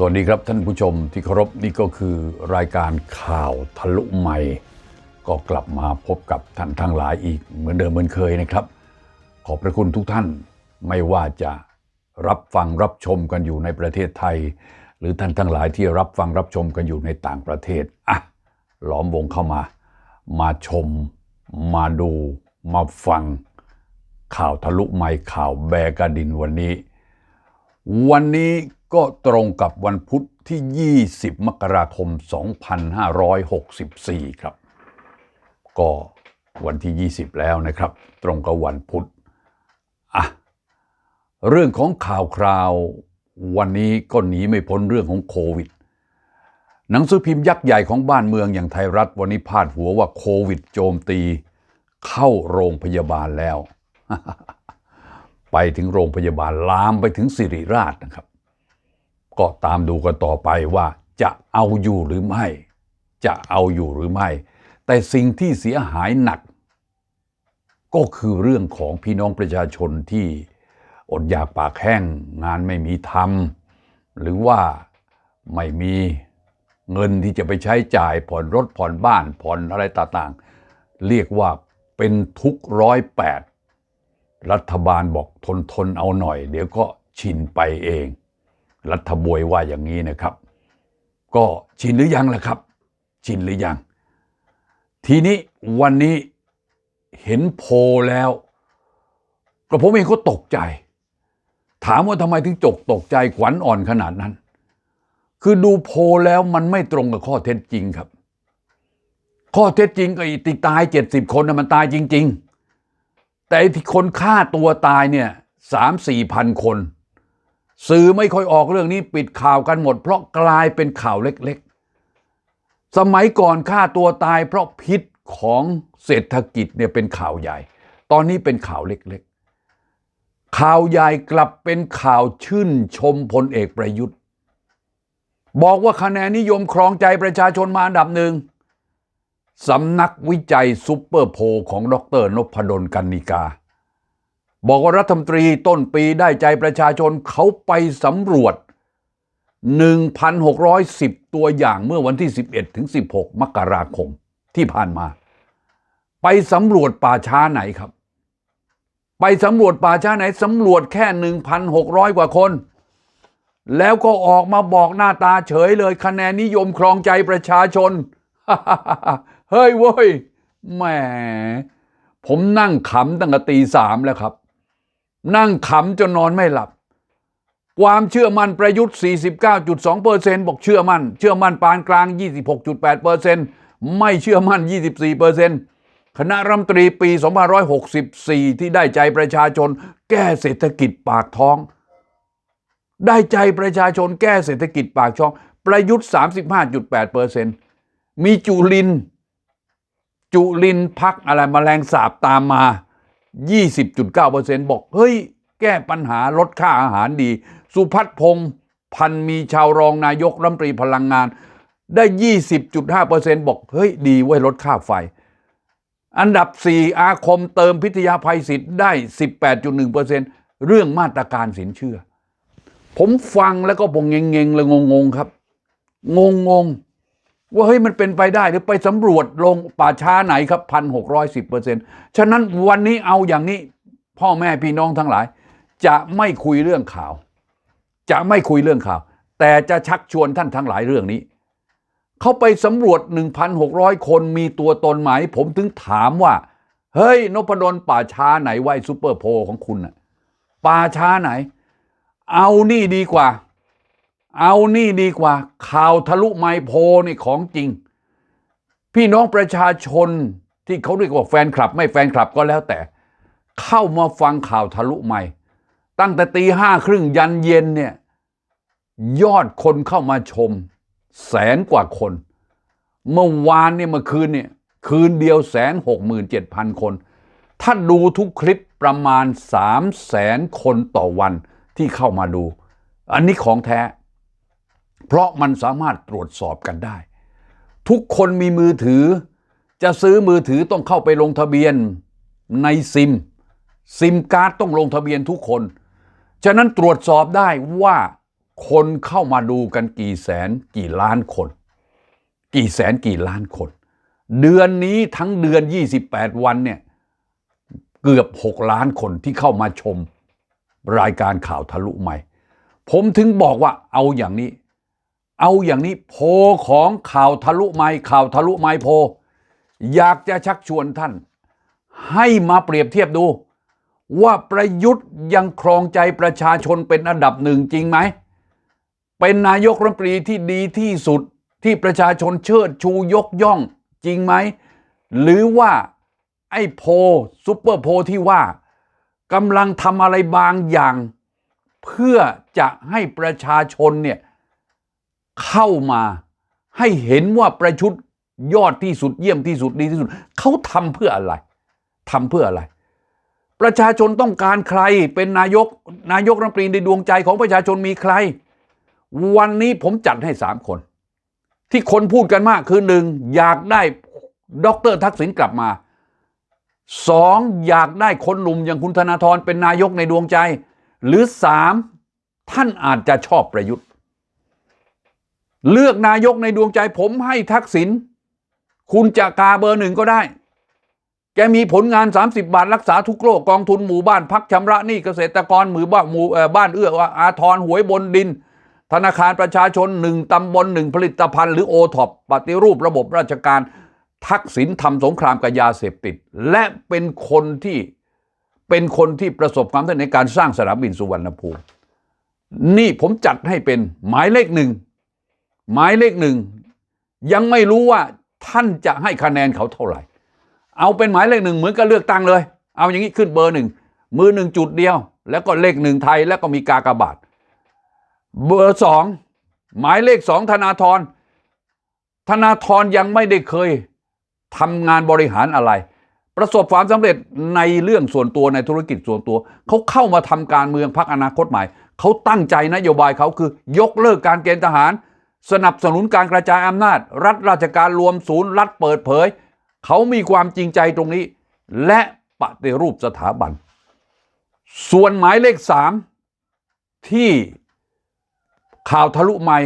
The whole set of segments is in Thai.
สวัสดีครับท่านผู้ชมที่เคารพนี่ก็คือรายการข่าวทะลุใหม่ ก็กลับมาพบกับท่านทั้งหลายอีกเหมือนเดิมเหมือนเคยนะครับ ขอบพระคุณทุกท่านไม่ว่าจะรับฟังรับชมกันอยู่ในประเทศไทย หรือท่านทั้งหลายที่รับฟังรับชมกันอยู่ในต่างประเทศอะล้อมวงเข้ามา มาชม มาดูมาฟัง ข่าวทะลุใหม่ข่าวแบกระดินวันนี้ วันนี้ ก็ตรงกับวันพุธที่ 20 มกราคม 2564 ครับ ก็วันที่ 20 แล้วนะครับ ตรงกับวันพุธอะเรื่องของข่าวคราววันนี้ก็หนีไม่พ้นเรื่องของโควิด หนังสือพิมพ์ยักษ์ใหญ่ของบ้านเมืองอย่างไทยรัฐวันนี้พาดหัวว่าโควิดโจมตี เข้าโรงพยาบาลแล้ว ไปถึงโรงพยาบาลลามไปถึงสิริราชนะครับ ก็ตามดูกันต่อไปว่าจะเอาอยู่หรือไม่ จะเอาอยู่หรือไม่ แต่สิ่งที่เสียหายหนัก ก็คือเรื่องของพี่น้องประชาชนที่อดอยากปากแห้งงานไม่มีทำหรือว่าไม่มีเงินที่จะไปใช้จ่ายผ่อนรถผ่อนบ้านผ่อนอะไรต่างๆ เรียกว่าเป็นทุกร้อยแปดรัฐบาลบอกทนทนเอาหน่อย เดี๋ยวก็ชินไปเอง รัฐบวยว่าอย่างนี้นะครับ ก็ชินหรือยังล่ะครับ ชินหรือยัง ทีนี้วันนี้เห็นโพแล้วก็ผมเองก็ตกใจ ถามว่าทำไมถึงจกตกใจขวัญอ่อนขนาดนั้น คือดูโพแล้วมันไม่ตรงกับข้อเท็จจริงครับ ข้อเท็จจริงก็อีติตายเจ็ดสิบคนนะมันตายจริง ๆ แต่อ้ที่คนฆ่าตัวตายเนี่ยสามสี่พันคน สื่อไม่ค่อยออกเรื่องนี้ปิดข่าวกันหมด เพราะกลายเป็นข่าวเล็กๆ สมัยก่อนฆ่าตัวตายเพราะพิษของเศรษฐกิจเนี่ยเป็นข่าวใหญ่ ตอนนี้เป็นข่าวเล็กๆ ข่าวใหญ่กลับเป็นข่าวชื่นชมพลเอกประยุทธ์ บอกว่าคะแนนนิยมครองใจประชาชนมาอันดับหนึ่งสำนักวิจัยซุปเปอร์โพลของดรนพดลกันนิกา บอกว่ารัฐมนตรีต้นปีได้ใจประชาชนเขาไปสำรวจ 1,610 ตัวอย่างเมื่อวันที่ 11 ถึง 16 มกราคมที่ผ่านมา ไปสำรวจป่าช้าไหนครับ ไปสำรวจป่าช้าไหนสำรวจแค่ 1,600 กว่าคน แล้วก็ออกมาบอกหน้าตาเฉยเลยคะแนนนิยมครองใจประชาชน เฮ้ยเว้ยแหมผมนั่งขำตั้งแต่ตีสามแล้วครับ นั่งขำจนนอนไม่หลับ ความเชื่อมั่นประยุทธ์ 49.2เปอร์เซ็นต์บอกเชื่อมั่น เชื่อมั่นปานกลาง 26.8เปอร์เซ็นต์ไม่เชื่อมั่น 24เปอร์เซ็นต์คณะรัฐมนตรีปี 2564 ที่ได้ใจประชาชน แก้เศรษฐกิจปากท้อง ได้ใจประชาชนแก้เศรษฐกิจปากช่อง ประยุทธ์ 35.8เปอร์เซ็นต์มีจุลิน จุลินพักอะไรมแมลงสาบตามมา 20.9%บอก เฮ้ย แก้ปัญหาลดค่าอาหารดี สุพัฒพงศ์พันมีชาวรองนายกรัฐมนตรีพลังงาน ได้ 20.5%บอก เฮ้ย ดีเว้ยลดค่าไฟ อันดับ 4 อาคมเติมพิทยาภัยศิษย์ได้ 18.1%เรื่องมาตรการสินเชื่อ ผมฟังแล้วก็บงเงงๆเลยงงๆครับ งงงๆ ว่าเฮ้ยมันเป็นไปได้หรือไปสำรวจลงป่าช้าไหนครับพันหกร้อยสิบเปอร์เซ็นต์ฉะนั้นวันนี้เอาอย่างนี้ พ่อแม่พี่น้องทั้งหลาย จะไม่คุยเรื่องข่าว จะไม่คุยเรื่องข่าว แต่จะชักชวนท่านทั้งหลายเรื่องนี้ เขาไปสำรวจ 1,600 คนมีตัวตนไหม ผมถึงถามว่า เฮ้ยนพดลป่าช้าไหนไว้ซูเปอร์โพลของคุณน่ะป่าช้าไหน เอานี่ดีกว่า เอานี่ดีกว่า ข่าวทะลุไมโพนี่ของจริง พี่น้องประชาชนที่เขาเรียกว่าแฟนคลับ ไม่แฟนคลับก็แล้วแต่ เข้ามาฟังข่าวทะลุไมตั้งแต่ตีห้าครึ่งยันเย็นเนี่ยยอดคนเข้ามาชม แสนกว่าคน เมื่อวานเนี่ยเมื่อคืนเนี่ยคืนเดียวแสนหกหมื่นเจ็ดพันคน ถ้าดูทุกคลิปประมาณสามแสนคนต่อวันที่เข้ามาดู อันนี้ของแท้ เพราะมันสามารถตรวจสอบกันได้ ทุกคนมีมือถือ จะซื้อมือถือต้องเข้าไปลงทะเบียนในซิม ซิมการ์ดต้องลงทะเบียนทุกคน ฉะนั้นตรวจสอบได้ว่าคนเข้ามาดูกันกี่แสนกี่ล้านคน กี่แสนกี่ล้านคน เดือนนี้ทั้งเดือน 28 วันเนี่ยเกือบ 6 ล้านคนที่เข้ามาชมรายการข่าวทะลุใหม่ ผมถึงบอกว่าเอาอย่างนี้ เอาอย่างนี้โพของข่าวทะลุไม้ข่าวทะลุไม้โพ อยากจะชักชวนท่าน ให้มาเปรียบเทียบดู ว่าประยุทธ์ยังครองใจประชาชนเป็นอันดับหนึ่งจริงไหม เป็นนายกรัฐมนตรีที่ดีที่สุดที่ประชาชนเชิดชูยกย่องจริงไหม หรือว่าไอ้โพซุปเปอร์โพที่ว่ากำลังทำอะไรบางอย่าง เพื่อจะให้ประชาชนเนี่ย เข้ามาให้เห็นว่าประชุดยอดที่สุดเยี่ยมที่สุดดีที่สุด เขาทำเพื่ออะไรทำเพื่ออะไร ประชาชนต้องการใครเป็นนายกนายกรัฐมนตรีในดวงใจของประชาชนมีใคร วันนี้ผมจัดให้สามคน ที่คนพูดกันมากคือหนึ่งอยากได้ด็อกเตอร์ทักษิณกลับมาสองอยากได้คนหนุ่มอย่างคุณธนาธรเป็นนายกในดวงใจ หรือสามท่านอาจจะชอบประยุทธ์ เลือกนายกในดวงใจผมให้ทักษิณคุณจะกาเบอร์หนึ่งก็ได้ แกมีผลงาน 30 บาทรักษาทุกโรคกองทุนหมู่บ้านพักชำระหนี้เกษตรกรหมู่บ้านหมู่เอ่อบ้านเอื้ออาทรหวยบนดิน ธนาคารประชาชนหนึ่งตำบลหนึ่งผลิตภัณฑ์หรือโอท็อปปฏิรูประบบราชการทักษิณทำสงครามกับยาเสพติด และเป็นคนที่เป็นคนที่ประสบความสำเร็จในการสร้างสนามบินสุวรรณภูมิ นี่ผมจัดให้เป็นหมายเลขหนึ่ง หมายเลขหนึ่งยังไม่รู้ว่าท่านจะให้คะแนนเขาเท่าไหร่ เอาเป็นหมายเลขหนึ่งเหมือนกับเลือกตั้งเลย เอาอย่างนี้ขึ้นเบอร์หนึ่งมือหนึ่งจุดเดียว แล้วก็เลขหนึ่งไทยแล้วก็มีกากบาท เบอร์สองหมายเลขสองธนาธรธนาธรยังไม่ได้เคยทำงานบริหารอะไร ประสบความสำเร็จในเรื่องส่วนตัวในธุรกิจส่วนตัว เขาเข้ามาทำการเมืองพักอนาคตใหม่ เขาตั้งใจนโยบายเขาคือยกเลิกการเกณฑ์ทหาร สนับสนุนการกระจายอำนาจ รัฐราชการรวมศูนย์รัฐเปิดเผย เขามีความจริงใจตรงนี้ และปฏิรูปสถาบัน ส่วนหมายเลขสามที่ข่าวทะลุไม่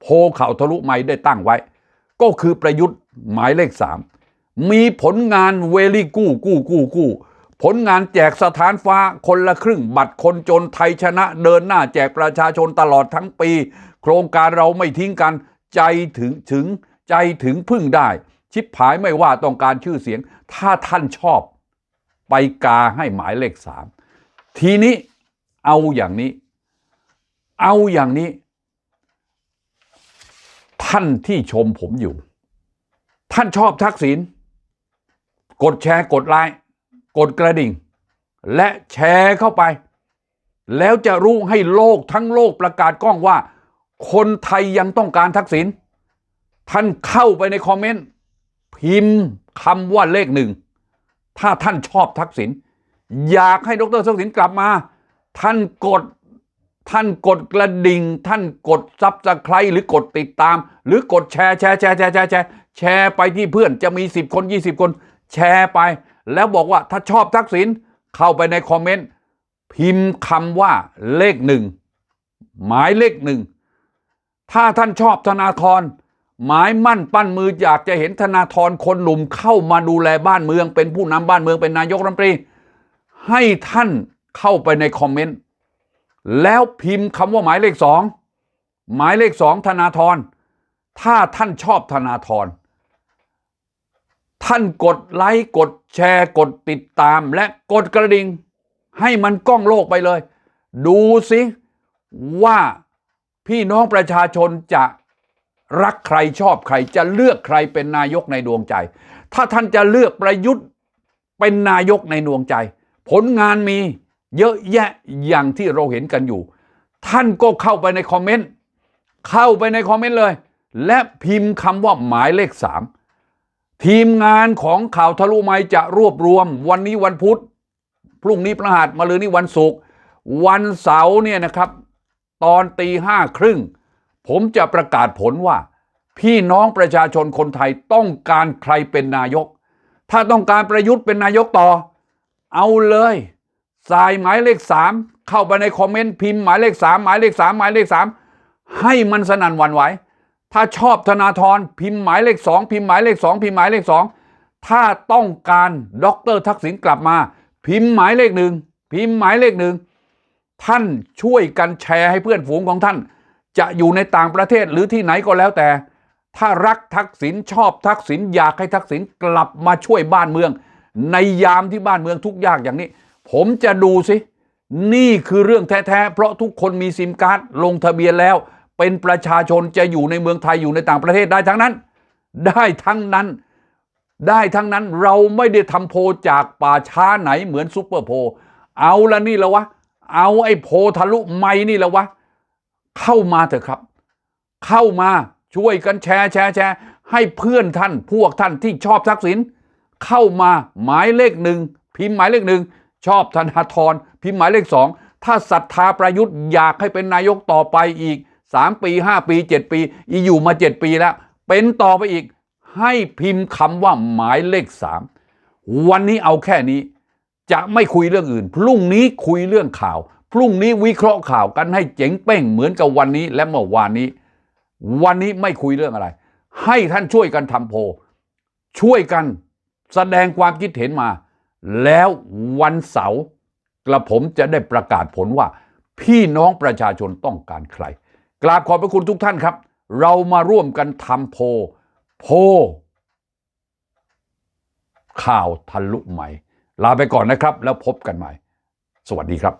โพลข่าวทะลุไม่ได้ตั้งไว้ ก็คือประยุทธ์หมายเลขสามมีผลงานเวลี่กู้กู้กู้กู้ ผลงานแจกสถานฟ้าคนละครึ่งบัตรคนจนไทยชนะเดินหน้าแจกประชาชนตลอดทั้งปี โครงการเราไม่ทิ้งกัน ใจถึงถึงใจถึงพึ่งได้ ชิบหายไม่ว่าต้องการชื่อเสียง ถ้าท่านชอบ ไปกาให้หมายเลขสามทีนี้เอาอย่างนี้ เอาอย่างนี้ ท่านที่ชมผมอยู่ ท่านชอบทักษิณกดแชร์กดไลค์ กดกระดิ่ง และแชร์เข้าไป แล้วจะรู้ให้โลกทั้งโลกประกาศกล้องว่า คนไทยยังต้องการทักษิณท่านเข้าไปในคอมเมนต์ พิมพ์คำว่าเลขหนึ่ง ถ้าท่านชอบทักษิณอยากให้ดรทักษิณกลับมา ท่านกดท่านกดกระดิ่ง ท่านกดซับสไครหรือกดติดตาม หรือกดแชร์แชร์แชร์แชร์แชร์แชร์แชร์ไปที่เพื่อนจะมี 10 คน 20 คน แชร์ไป แล้วบอกว่าถ้าชอบทักษิณเข้าไปในคอมเมนต์ พิมพ์คำว่าเลขหนึ่งหมายเลขหนึ่งถ้าท่านชอบธนาธรหมายมั่นปั้นมืออยากจะเห็นธนาธรคนหนุ่มเข้ามาดูแลบ้านเมือง เป็นผู้นำบ้านเมืองเป็นนายกรัฐมนตรี ให้ท่านเข้าไปในคอมเมนต์ แล้วพิมพ์คำว่าหมายเลขสองหมายเลขสองธนาธรถ้าท่านชอบธนาธร ท่านกดไลค์กดแชร์ กดติดตามและกดกระดิ่ง ให้มันก้องโลกไปเลย ดูสิว่าพี่น้องประชาชนจะรักใครชอบใคร จะเลือกใครเป็นนายกในดวงใจ ถ้าท่านจะเลือกประยุทธ์เป็นนายกในดวงใจ ผลงานมีเยอะแยะอย่างที่เราเห็นกันอยู่ ท่านก็เข้าไปในคอมเมนต์เข้าไปในคอมเมนต์เลย และพิมพ์คำว่าหมายเลขสาม ทีมงานของข่าวทะลุไมจะรวบรวม วันนี้วันพุธ พรุ่งนี้พฤหัสมาลืนนี้วันศุกร์วันเสาร์เนี่ยนะครับ ตอนตีห้าครึ่ง ผมจะประกาศผลว่า พี่น้องประชาชนคนไทยต้องการใครเป็นนายก ถ้าต้องการประยุทธ์เป็นนายกต่อ เอาเลยสายหมายเลขสามเข้าไปในคอมเมนต์พิมพ์หมายเลขสามหมายเลขสามหมายเลขสามให้มันสนั่นหวันไหว ถ้าชอบธนาธรพิมพ์หมายเลขสองพิมพ์หมายเลขสองพิมพ์หมายเลขสองถ้าต้องการดรทักษิณกลับมา พิมพ์หมายเลขหนึ่งพิมพ์หมายเลขหนึ่งท่านช่วยกันแชร์ให้เพื่อนฝูงของท่าน จะอยู่ในต่างประเทศหรือที่ไหนก็แล้วแต่ ถ้ารักทักษิณชอบทักษิณอยากให้ทักษิณกลับมาช่วยบ้านเมือง ในยามที่บ้านเมืองทุกยากอย่างนี้ ผมจะดูสินี่คือเรื่องแท้ๆเพราะทุกคนมีซิมการ์ดลงทะเบียนแล้ว เป็นประชาชนจะอยู่ในเมืองไทยอยู่ในต่างประเทศได้ทั้งนั้น ได้ทั้งนั้น ได้ทั้งนั้นเราไม่ได้ทำโพจากป่าช้าไหนเหมือนซุปเปอร์โพ เอาละนี่แล้ววะ เอาไอ้โพทะลุไม่นี่แล้ววะ เข้ามาเถอะครับ เข้ามาช่วยกันแชร์แชร์แชร์ให้เพื่อนท่านพวกท่านที่ชอบทักษิณเข้ามาหมายเลขหนึ่งพิมพ์หมายเลขหนึ่งชอบธนาธรพิมพ์หมายเลขสองถ้าศรัทธาประยุทธ์อยากให้เป็นนายกต่อไปอีก สามปีห้าปีเจ็ดปีอีอยู่มาเจ็ดปีแล้ว เป็นต่อไปอีกให้พิมพ์คำว่าหมายเลขสามวันนี้เอาแค่นี้ จะไม่คุยเรื่องอื่น พรุ่งนี้คุยเรื่องข่าว พรุ่งนี้วิเคราะห์ข่าวกันให้เจ๋งเป้งเหมือนกับวันนี้และเมื่อวานนี้ วันนี้ไม่คุยเรื่องอะไร ให้ท่านช่วยกันทำโพช่วยกันแสดงความคิดเห็นมา แล้ววันเสาร์กระผมจะได้ประกาศผลว่า พี่น้องประชาชนต้องการใคร กราบขอบพระคุณทุกท่านครับ เรามาร่วมกันทำโพ โพลข่าวทะลุใหม่ ลาไปก่อนนะครับ แล้วพบกันใหม่ สวัสดีครับ